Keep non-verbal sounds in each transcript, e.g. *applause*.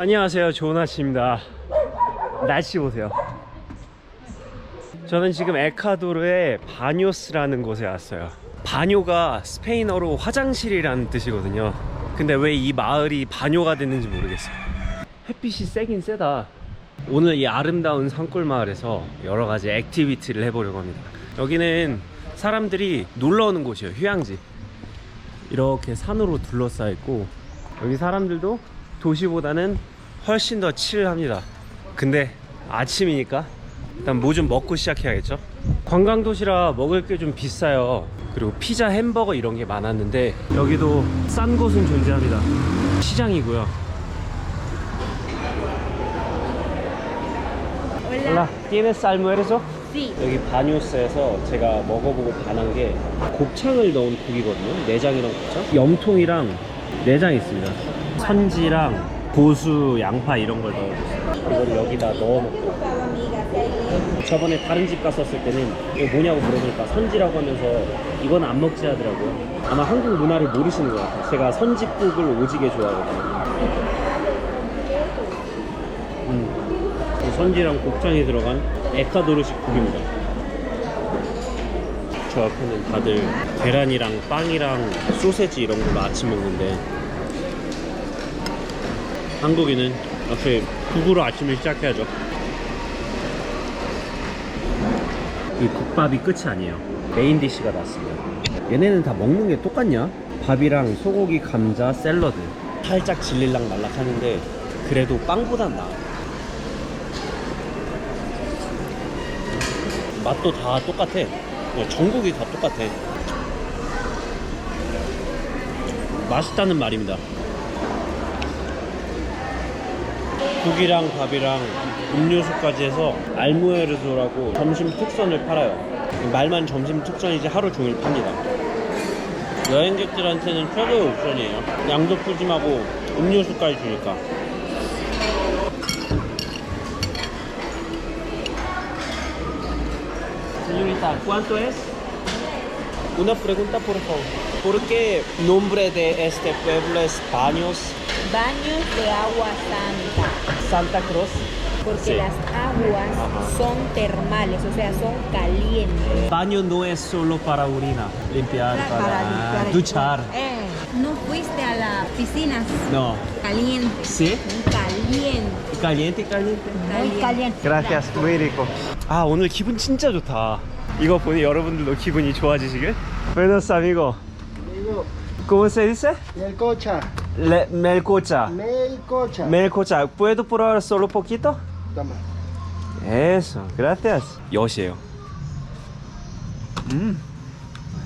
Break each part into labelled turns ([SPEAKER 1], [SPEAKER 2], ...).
[SPEAKER 1] 안녕하세요. 좋은 아침입니다. 날씨 보세요. 저는 지금 에콰도르의 바뇨스라는 곳에 왔어요. 바뇨가 스페인어로 화장실이라는 뜻이거든요. 근데 왜 이 마을이 바뇨가 됐는지 모르겠어요. 햇빛이 세긴 세다. 오늘 이 아름다운 산골 마을에서 여러 가지 액티비티를 해보려고 합니다. 여기는 사람들이 놀러 오는 곳이에요. 휴양지. 이렇게 산으로 둘러싸여 있고 여기 사람들도 도시보다는 훨씬 더 칠합니다. 근데 아침이니까 일단 뭐 좀 먹고 시작해야겠죠? 관광 도시라 먹을 게 좀 비싸요. 그리고 피자, 햄버거 이런 게 많았는데 여기도 싼 곳은 존재합니다. 시장이고요. Hola, ¿tienes almuerzo? 여기 바뉴스에서 제가 먹어보고 반한 게 곱창을 넣은 고기거든요. 내장이랑 곱창. 염통이랑 내장 있습니다. 선지랑 고수, 양파 이런 걸 넣어줬어요. 이걸 여기다 넣어 먹고. 저번에 다른 집 갔었을 때는 이거 뭐냐고 물어보니까 선지라고 하면서 이건 안 먹지 하더라고요. 아마 한국 문화를 모르시는 것 같아요. 제가 선지국을 오지게 좋아하거든요. 음. 이 선지랑 곱창이 들어간 에콰도르식 국입니다. 저 옆에는 다들 계란이랑 빵이랑 소세지 이런 걸로 아침 먹는데 한국인은 역시 국으로 아침을 시작해야죠. 이 국밥이 끝이 아니에요. 메인 디시가 났습니다. 얘네는 다 먹는 게 똑같냐? 밥이랑 소고기, 감자, 샐러드. 살짝 질릴랑 말락 하는데 그래도 빵보단 나아. 맛도 다 똑같아. 어, 전국이 다 똑같아. 맛있다는 말입니다. 국이랑 밥이랑 음료수까지 해서 알무에르소라고 점심 특선을 팔아요. 말만 점심 특선이지 하루 종일 팝니다. 여행객들한테는 최고의 옵션이에요. 양도 푸짐하고 음료수까지 주니까. Señorita, ¿cuánto es? Una pregunta, por favor. ¿Por qué nombre de este pueblo es Baños
[SPEAKER 2] Baños de agua santa.
[SPEAKER 1] Santa Cruz?
[SPEAKER 2] Porque
[SPEAKER 1] Sí.
[SPEAKER 2] las aguas
[SPEAKER 1] Ajá.
[SPEAKER 2] son termales, o sea, son calientes.
[SPEAKER 1] Baño no es solo para orina, limpiar, para,
[SPEAKER 2] limpiar el
[SPEAKER 1] duchar.
[SPEAKER 2] cuerpo. Eh, no fuiste a la piscina
[SPEAKER 1] No.
[SPEAKER 2] caliente.
[SPEAKER 1] ¿Sí?
[SPEAKER 2] Caliente.
[SPEAKER 1] Caliente, caliente.
[SPEAKER 2] Muy caliente.
[SPEAKER 1] Gracias, muy rico. 아 오늘 기분 진짜 좋다. 이거 보니 여러분들도 기분이 좋아지시길. Buenos amigo.
[SPEAKER 3] Amigo,
[SPEAKER 1] ¿Cómo se dice?
[SPEAKER 3] melcocha,
[SPEAKER 1] Le, melcocha.
[SPEAKER 3] melcocha.
[SPEAKER 1] melcocha. ¿Puedo probar solo poquito?
[SPEAKER 3] Toma.
[SPEAKER 1] Eso, gracias. 엿이에요. 음,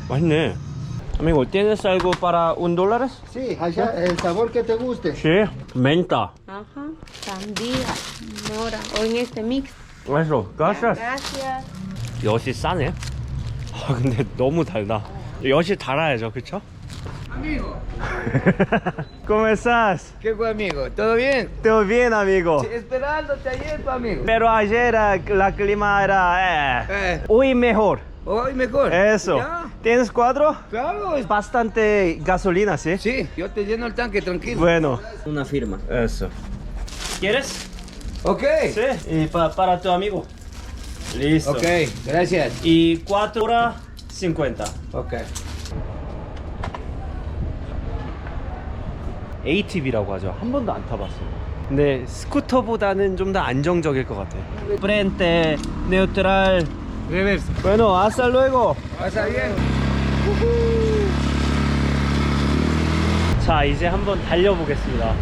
[SPEAKER 1] 맛있네. Amigo, ¿tienes algo para un dólar?
[SPEAKER 3] Sí, allá el sabor que te guste.
[SPEAKER 1] Sí. Menta.
[SPEAKER 2] Ajá. Sandía, mora. O en este mix.
[SPEAKER 1] Eso, gracias.
[SPEAKER 2] Gracias.
[SPEAKER 1] 엿이 싸네. 아 근데 너무 달다. 엿이 달아야죠, 그쵸?
[SPEAKER 4] Amigo, *laughs*
[SPEAKER 1] ¿Cómo estás?
[SPEAKER 4] ¿qué fue amigo? ¿Todo bien?
[SPEAKER 1] Todo bien, amigo.
[SPEAKER 4] Sí, esperándote ayer, pues, amigo.
[SPEAKER 1] Pero ayer eh, la clima era... eh,
[SPEAKER 4] Eh,
[SPEAKER 1] Hoy mejor.
[SPEAKER 4] hoy mejor.
[SPEAKER 1] Eso.
[SPEAKER 4] ¿Ya?
[SPEAKER 1] ¿Tienes cuatro?
[SPEAKER 4] Claro. es-
[SPEAKER 1] Bastante gasolina, ¿sí?
[SPEAKER 4] Sí, yo te lleno el tanque, tranquilo.
[SPEAKER 1] Bueno. Una firma. Eso. ¿Quieres?
[SPEAKER 4] Ok.
[SPEAKER 1] Sí. Y pa- para tu amigo. Listo.
[SPEAKER 4] Ok, gracias.
[SPEAKER 1] Y 4 horas 50.
[SPEAKER 4] Ok.
[SPEAKER 1] ATV라고 하죠. 한 번도 안 타봤어요. 근데 스쿠터보다는 좀 더 안정적일 것 같아요. Frente, neutral.
[SPEAKER 4] Reverso.
[SPEAKER 1] Bueno, hasta luego.
[SPEAKER 4] ¿Pasa bien?
[SPEAKER 1] 자, 이제 한번 달려보겠습니다.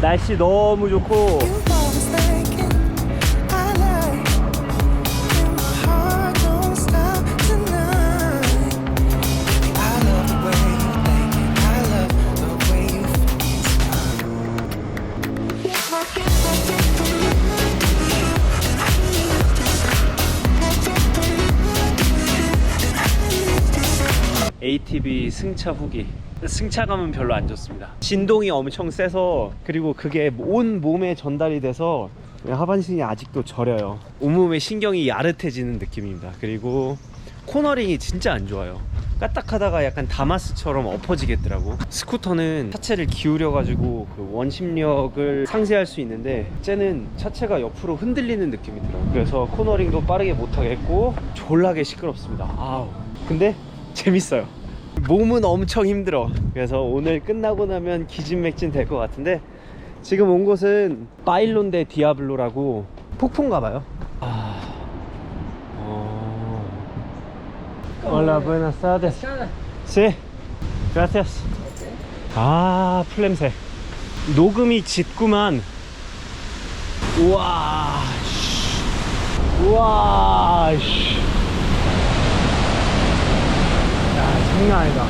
[SPEAKER 1] 날씨 너무 좋고 ATV 승차 후기. 승차감은 별로 안 좋습니다. 진동이 엄청 세서 그리고 그게 온 몸에 전달이 돼서 하반신이 아직도 저려요. 온몸의 신경이 야릇해지는 느낌입니다. 그리고 코너링이 진짜 안 좋아요. 까딱하다가 약간 다마스처럼 엎어지겠더라고 스쿠터는 차체를 기울여 가지고 그 원심력을 상쇄할 수 있는데 쟤는 차체가 옆으로 흔들리는 느낌이 들어 그래서 코너링도 빠르게 못하겠고 졸라게 시끄럽습니다 아우 근데 재밌어요 몸은 엄청 힘들어 그래서 오늘 끝나고 나면 기진맥진 될 것 같은데 지금 온 곳은 파일론데 디아블로라고 폭포인가 봐요 아... 어... Hola, buenas tardes. Sí, gracias. 아, 풀냄새. 녹음이 짙구만. 우와, 씨. 우와, 씨. 야, 장난 아니다.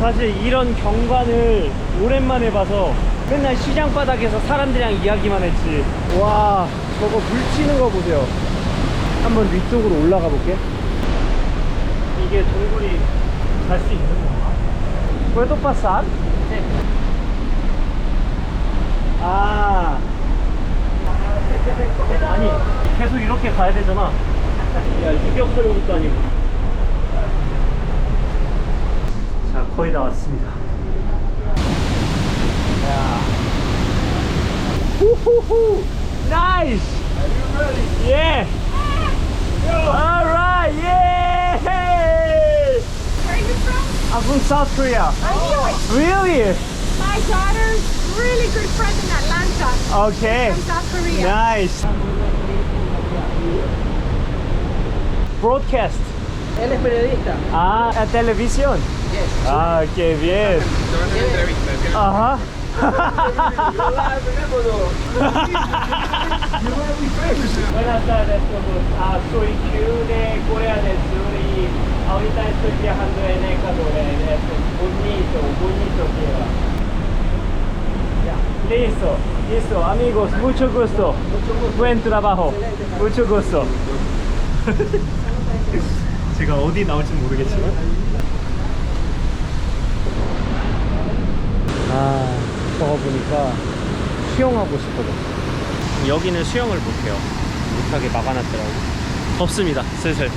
[SPEAKER 1] 사실 이런 경관을 오랜만에 봐서 맨날 시장 바닥에서 사람들이랑 이야기만 했지. 와, 저거 물 튀는 거 보세요. 한번 위쪽으로 올라가 볼게. 이게 동굴이 갈 수 있는 건가? ¿Puedo pasar? 아. 아니, 계속 이렇게 가야 되잖아. 야, 유격소용도 아니고. 거의 다 왔습니다. 야. 후후후! 나이스! 예! Alright, yeah!
[SPEAKER 5] Where are you from?
[SPEAKER 1] I'm from South Korea.
[SPEAKER 5] I knew it.
[SPEAKER 1] Really?
[SPEAKER 5] My daughter's really good friend in Atlanta
[SPEAKER 1] Okay.
[SPEAKER 5] from South Korea.
[SPEAKER 1] Nice. Broadcast.
[SPEAKER 4] Él es periodista.
[SPEAKER 1] Ah, a televisión. Ah, qué bien. Ajá. Buenas tardes todos. Ah, soy Q de Corea del Sur y ahorita estoy viajando en Ecuador. este bonito, bonito tierra. Listo, listo, amigos, mucho gusto. Buen trabajo. Mucho gusto. 제가 어디 나올지 모르겠지만. 아, 저거 보니까 수영하고 싶거든. 여기는 수영을 못해요. 못하게 막아놨더라고. 덥습니다, 슬슬.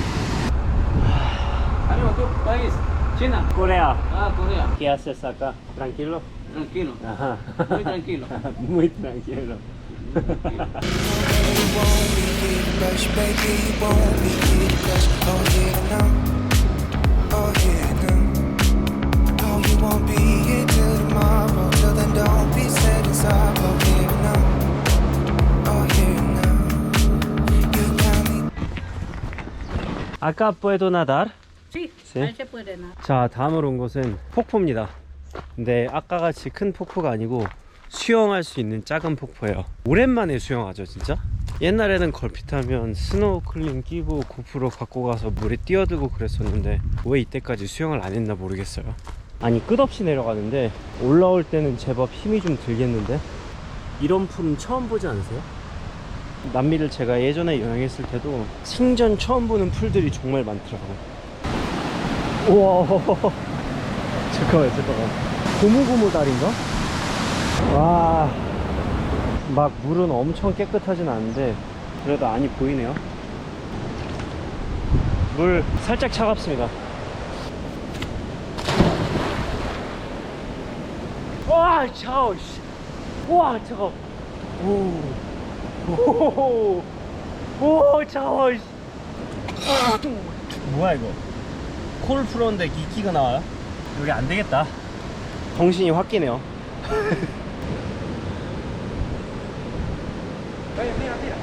[SPEAKER 4] Ánimo, tú, país. China.
[SPEAKER 1] Corea.
[SPEAKER 4] Ah, Corea.
[SPEAKER 1] ¿Qué haces acá? ¿Tranquilo?
[SPEAKER 4] Tranquilo.
[SPEAKER 1] Ajá.
[SPEAKER 4] Muy tranquilo.
[SPEAKER 1] Muy tranquilo.
[SPEAKER 6] baby, you won't be getting rush. Oh yeah, no.
[SPEAKER 1] Acá puedo nadar?
[SPEAKER 5] Sí,
[SPEAKER 1] Sí.
[SPEAKER 5] ahí se puede nadar.
[SPEAKER 1] 자 다음으로 온 곳은 폭포입니다 근데 아까 같이 큰 폭포가 아니고 수영할 수 있는 작은 폭포예요 오랜만에 수영하죠 진짜 옛날에는 걸핏하면 스노클링 끼고 고프로 갖고 가서 물에 뛰어들고 그랬었는데 왜 이때까지 수영을 안 했나 모르겠어요 아니 끝없이 내려가는데 올라올 때는 제법 힘이 좀 들겠는데? 이런 풀은 처음 보지 않으세요? 남미를 제가 예전에 여행했을 때도 생전 처음 보는 풀들이 정말 많더라고요. 우와. *laughs* 잠깐만 잠깐만 고무고무 다리인가? 와. 막 물은 엄청 깨끗하진 않은데 그래도 안이 보이네요. 물 살짝 차갑습니다 와 차가워 씨. 와 차가워 오오 오, 차가워 씨. 뭐야 이거 코를 풀었는데 이끼가 나와요? 여기 안 되겠다. 정신이 확 끼네요.
[SPEAKER 4] Oye, mira, mira.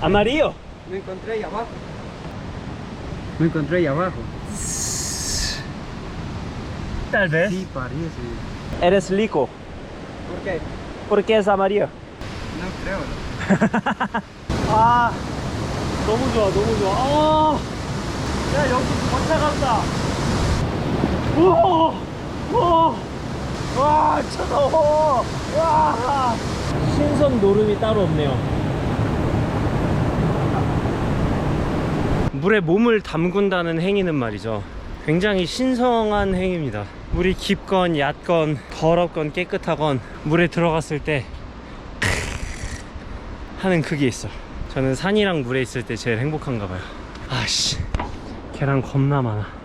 [SPEAKER 1] 아마리요.
[SPEAKER 4] Me encontré ahí abajo. Me encontré ahí abajo.
[SPEAKER 1] Tal vez.
[SPEAKER 4] Sí, parece.
[SPEAKER 1] Eres lico.
[SPEAKER 4] ¿Por qué?
[SPEAKER 1] Porque es amarillo.
[SPEAKER 4] No creo.
[SPEAKER 1] 아, *laughs* 너무 좋아, 너무 좋아. 아, 야 여기 더 차갑다. 우와, 우와, 와 차가워. 와, 신선 노름이 따로 없네요. 물에 몸을 담근다는 행위는 말이죠. 굉장히 신성한 행위입니다. 물이 깊건 얕건 더럽건 깨끗하건 물에 들어갔을 때 하는 그게 있어. 저는 산이랑 물에 있을 때 제일 행복한가 봐요. 아씨, 계란 겁나 많아.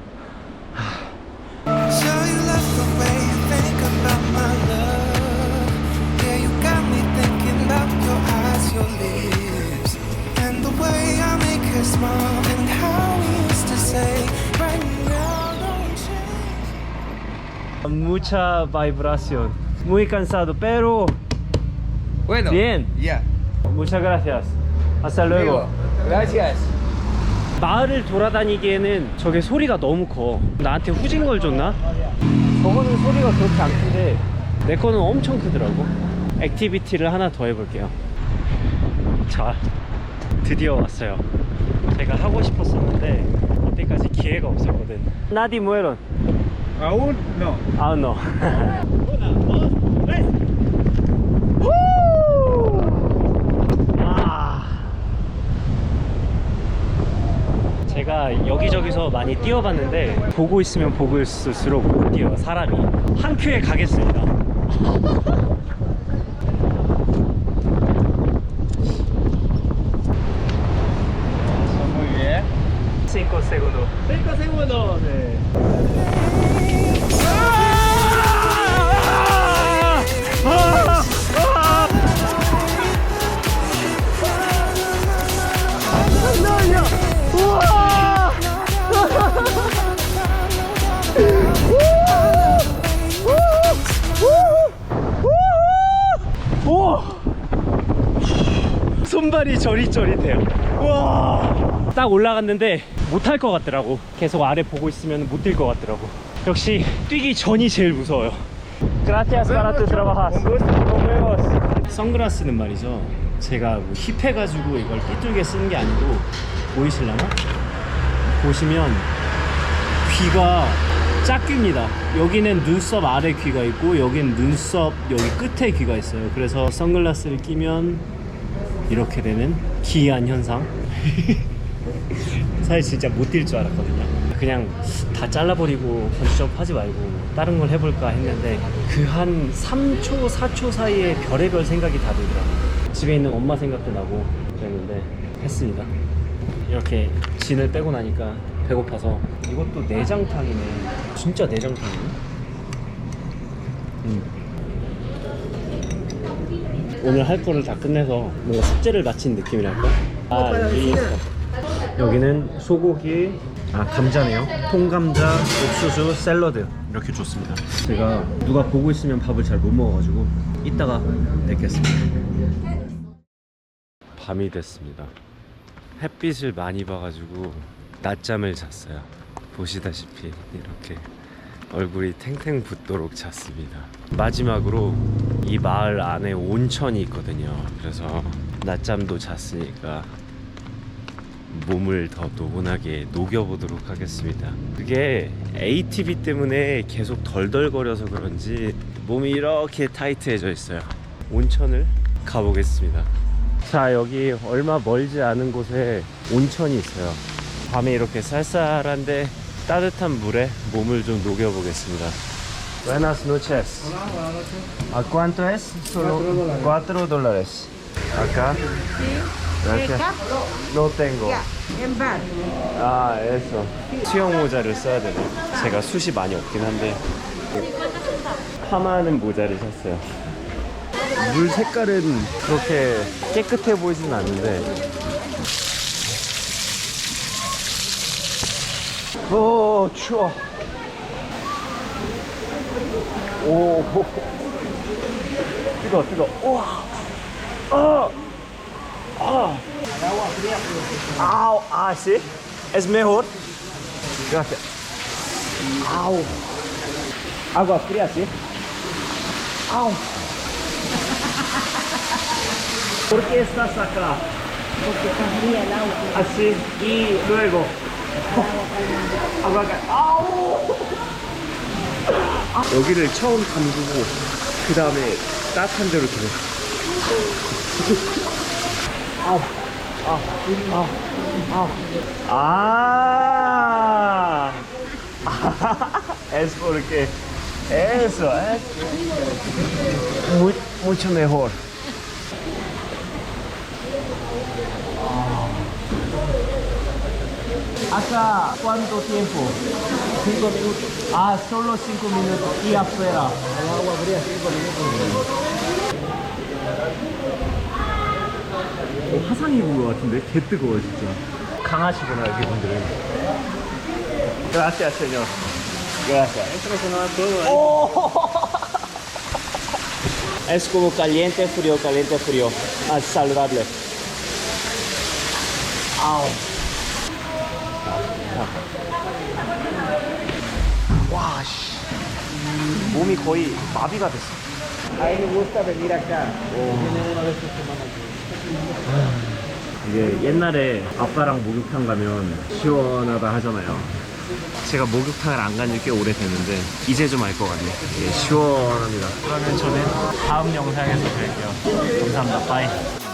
[SPEAKER 1] Mucha vibración. Muy cansado, pero
[SPEAKER 4] Bueno.
[SPEAKER 1] bien.
[SPEAKER 4] Ya.
[SPEAKER 1] Muchas gracias. Hasta luego.
[SPEAKER 4] Gracias.
[SPEAKER 1] 마을을 돌아다니기에는 저게 소리가 너무 커. 나한테 후진 걸 줬나? 저거는 소리가 그렇게 안 큰데 내 거는 엄청 크더라고. 액티비티를 하나 더 해볼게요. 자, 드디어 왔어요. 제가 하고 싶었었는데 그때까지 기회가 없었거든. 나디 무에론.
[SPEAKER 4] Aún no.
[SPEAKER 1] 아, no. *laughs* 아. 제가 여기저기서 많이 뛰어봤는데 보고 있으면 보고 있을수록 못 뛰어요 사람이 한 큐에 가겠습니다 *laughs*
[SPEAKER 4] Muy bien.
[SPEAKER 1] 5 segundos 5 segundos! 손발이 저릿저릿해요. 와! 딱 올라갔는데 못할 것 같더라고. 계속 아래 보고 있으면 못 뛸 것 같더라고. 역시 뛰기 전이 제일 무서워요. Para tu trabajas. 선글라스는 말이죠. 제가 뭐 힙해가지고 이걸 삐뚤게 쓰는 게 아니고 보이실라나? 보시면 귀가 짝귀입니다. 여기는 눈썹 아래 귀가 있고 여기는 눈썹 여기 끝에 귀가 있어요. 그래서 선글라스를 끼면 이렇게 되는 기이한 현상. *laughs* 사실 진짜 못 뛸 줄 알았거든요. 그냥 다 잘라버리고 번지점프 하지 말고 다른 걸 해볼까 했는데 그 한 3초, 4초 사이에 별의별 생각이 다 들더라고요. 집에 있는 엄마 생각도 나고 그랬는데 했습니다. 이렇게 진을 빼고 나니까 배고파서 이것도 내장탕이네. 진짜 내장탕이네. 음. 오늘 할 거를 다 끝내서 뭔가 숙제를 마친 느낌이랄까? 아, 여기 있어. 여기는 소고기, 아 감자네요. 통감자, 옥수수, 샐러드 이렇게 줬습니다. 제가 누가 보고 있으면 밥을 잘 못 먹어가지고 이따가 뵙겠습니다. 밤이 됐습니다. 햇빛을 많이 봐가지고 낮잠을 잤어요. 보시다시피 이렇게 얼굴이 탱탱 붓도록 잤습니다. 마지막으로 이 마을 안에 온천이 있거든요. 그래서 낮잠도 잤으니까 몸을 더 노곤하게 녹여보도록 하겠습니다. 그게 ATV 때문에 계속 덜덜거려서 그런지 몸이 이렇게 타이트해져 있어요. 온천을 가보겠습니다. 자, 여기 얼마 멀지 않은 곳에 온천이 있어요. 밤에 이렇게 쌀쌀한데 따뜻한 물에 몸을 좀 녹여보겠습니다. Buenas noches. ¿A cuánto es? Solo 4 dólares. Acá. Gracias. No tengo.
[SPEAKER 5] En bar.
[SPEAKER 1] 아, eso. 수영 모자를 써야 되네. 제가 숱이 많이 없긴 한데. 파마하는 모자를 샀어요. 물 색깔은 그렇게 깨끗해 보이진 않는데. 오, 추워. 오, *laughs* 뜨거, 뜨거. 우와. 아, 아. Au, ah, sí. Es mejor. Gracias. Au. Agua fría, sí. Au. ¿Por qué estás acá?
[SPEAKER 2] Porque está fría el agua.
[SPEAKER 1] Así. Y luego. Agua 아우. 여기를 처음 담그고 그 다음에 따뜻한 데로 들어. เอาเอาเอาเอาอ่า ah. *laughs* es porque eso es muy, mucho mejor ¿Hasta cuánto tiempo? Cinco minutos. Ah, solo cinco minutos. Y afuera. El agua fría, cinco minutos. 어, 화상 입은 것 같은데 개 뜨거워 진짜 강하시구나 여기 분들은 Gracias señor Gracias. Es como caliente, frío, caliente, frío. Más saludable. Au. 와, 씨. 몸이 거의 마비가 됐어.
[SPEAKER 3] A él le gusta venir acá.
[SPEAKER 1] 이게 옛날에 아빠랑 목욕탕 가면 시원하다 하잖아요. 제가 목욕탕을 안 간지 꽤 오래 됐는데 이제 좀 알 것 같네. 이게 시원합니다. 그러면 저는 다음 영상에서 뵐게요. 감사합니다. 바이.